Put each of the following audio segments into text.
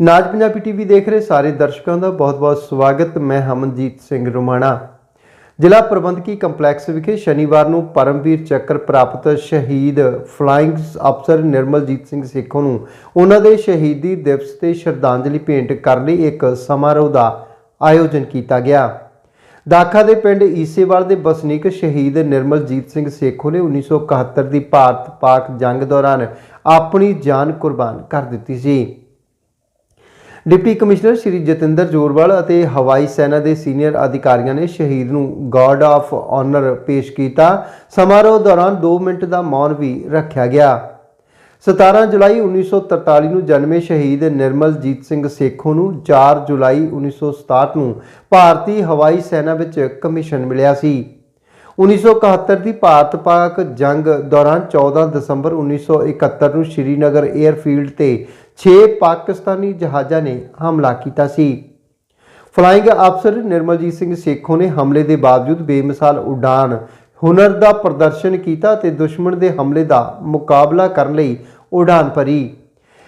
ਨਾਜ Punjabi TV ਦੇਖ ਰਹੇ ਸਾਰੇ ਦਰਸ਼ਕਾਂ ਦਾ ਬਹੁਤ-ਬਹੁਤ ਸਵਾਗਤ। ਮੈਂ ਹਮਨਜੀਤ ਸਿੰਘ ਰੁਮਾਣਾ। ਜ਼ਿਲ੍ਹਾ ਪ੍ਰਬੰਧਕੀ ਕੰਪਲੈਕਸ ਵਿਖੇ ਸ਼ਨੀਵਾਰ ਨੂੰ ਪਰਮਵੀਰ ਚੱਕਰ ਪ੍ਰਾਪਤ ਸ਼ਹੀਦ ਫਲਾਈਂਗ ਅਫਸਰ ਨਿਰਮਲਜੀਤ ਸਿੰਘ ਸੇਖੋਂ ਨੂੰ ਉਹਨਾਂ ਦੇ ਸ਼ਹੀਦੀ ਦਿਵਸ ਤੇ ਸ਼ਰਧਾਂਜਲੀ ਭੇਂਟ ਕਰਨ ਲਈ ਇੱਕ ਸਮਾਰੋਹ ਦਾ ਆਯੋਜਨ ਕੀਤਾ ਗਿਆ। ਦਾਖਾ ਦੇ ਪਿੰਡ ਈਸੇਵਾਲ ਦੇ ਵਸਨੀਕ ਸ਼ਹੀਦ ਨਿਰਮਲਜੀਤ ਸਿੰਘ ਸੇਖੋ ਨੇ 1971 ਦੀ ਭਾਰਤ ਪਾਕ ਜੰਗ ਦੌਰਾਨ ਆਪਣੀ ਜਾਨ ਕੁਰਬਾਨ ਕਰ ਦਿੱਤੀ ਸੀ। ਡਿਪਟੀ ਕਮਿਸ਼ਨਰ ਸ਼੍ਰੀ ਜਤਿੰਦਰ ਜੋਰਵਾਲ ਅਤੇ ਹਵਾਈ ਸੈਨਾ ਦੇ ਸੀਨੀਅਰ ਅਧਿਕਾਰੀਆਂ ਨੇ ਸ਼ਹੀਦ ਨੂੰ ਗਾਰਡ ਆਫ ਆਨਰ ਪੇਸ਼ ਕੀਤਾ। ਸਮਾਰੋਹ ਦੌਰਾਨ 2 ਮਿੰਟ ਦਾ ਮੌਨ ਵੀ ਰੱਖਿਆ ਗਿਆ। 17 ਜੁਲਾਈ 1943 ਨੂੰ ਜਨਮੇ ਸ਼ਹੀਦ ਨਿਰਮਲਜੀਤ ਸਿੰਘ ਸੇਖੋਂ ਨੂੰ 4 ਜੁਲਾਈ 1967 ਨੂੰ ਭਾਰਤੀ ਹਵਾਈ ਸੈਨਾ ਵਿੱਚ ਕਮਿਸ਼ਨ ਮਿਲਿਆ ਸੀ। 1971 ਦੀ ਭਾਰਤ ਪਾਕ ਜੰਗ ਦੌਰਾਨ 14 ਦਸੰਬਰ 1971 ਨੂੰ ਸ਼੍ਰੀਨਗਰ 에ਅਰਫੀਲਡ ਤੇ 6 ਪਾਕਿਸਤਾਨੀ ਜਹਾਜ਼ਾਂ ਨੇ ਹਮਲਾ ਕੀਤਾ ਸੀ। ਫਲਾਈਂਗ ਅਫਸਰ ਨਿਰਮਲਜੀਤ ਸਿੰਘ ਸੇਖੋਂ ਨੇ ਹਮਲੇ ਦੇ ਬਾਵਜੂਦ ਬੇਮਿਸਾਲ ਉਡਾਨ ਹੁਨਰ ਦਾ ਪ੍ਰਦਰਸ਼ਨ ਕੀਤਾ ਤੇ ਦੁਸ਼ਮਣ ਦੇ ਹਮਲੇ ਦਾ ਮੁਕਾਬਲਾ ਕਰਨ ਲਈ ਉਡਾਨ ਭਰੀ।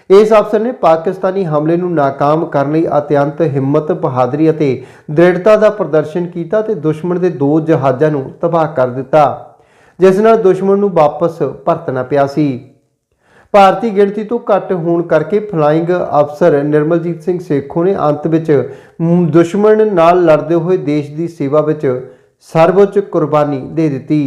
ਇਸ ਅਫਸਰ ਨੇ ਪਾਕਿਸਤਾਨੀ ਹਮਲੇ ਨੂੰ ਨਾਕਾਮ ਕਰਨ ਲਈ ਅਤਿਅੰਤ ਹਿੰਮਤ, ਬਹਾਦਰੀ ਅਤੇ ਦ੍ਰਿੜਤਾ ਦਾ ਪ੍ਰਦਰਸ਼ਨ ਕੀਤਾ ਤੇ ਦੁਸ਼ਮਣ ਦੇ ਦੋ ਜਹਾਜ਼ਾਂ ਨੂੰ ਤਬਾਹ ਕਰ ਦਿੱਤਾ, ਜਿਸ ਨਾਲ ਦੁਸ਼ਮਣ ਨੂੰ ਵਾਪਸ ਪਰਤਣਾ ਪਿਆ ਸੀ। ਭਾਰਤੀ ਗਿਣਤੀ ਤੋਂ ਘੱਟ ਹੋਣ ਕਰਕੇ ਫਲਾਈਂਗ ਅਫਸਰ ਨਿਰਮਲਜੀਤ ਸਿੰਘ ਸੇਖੋਂ ਨੇ ਅੰਤ ਵਿੱਚ ਦੁਸ਼ਮਣ ਨਾਲ ਲੜਦੇ ਹੋਏ ਦੇਸ਼ ਦੀ ਸੇਵਾ ਵਿੱਚ ਸਰਵਉੱਚ ਕੁਰਬਾਨੀ ਦੇ ਦਿੱਤੀ।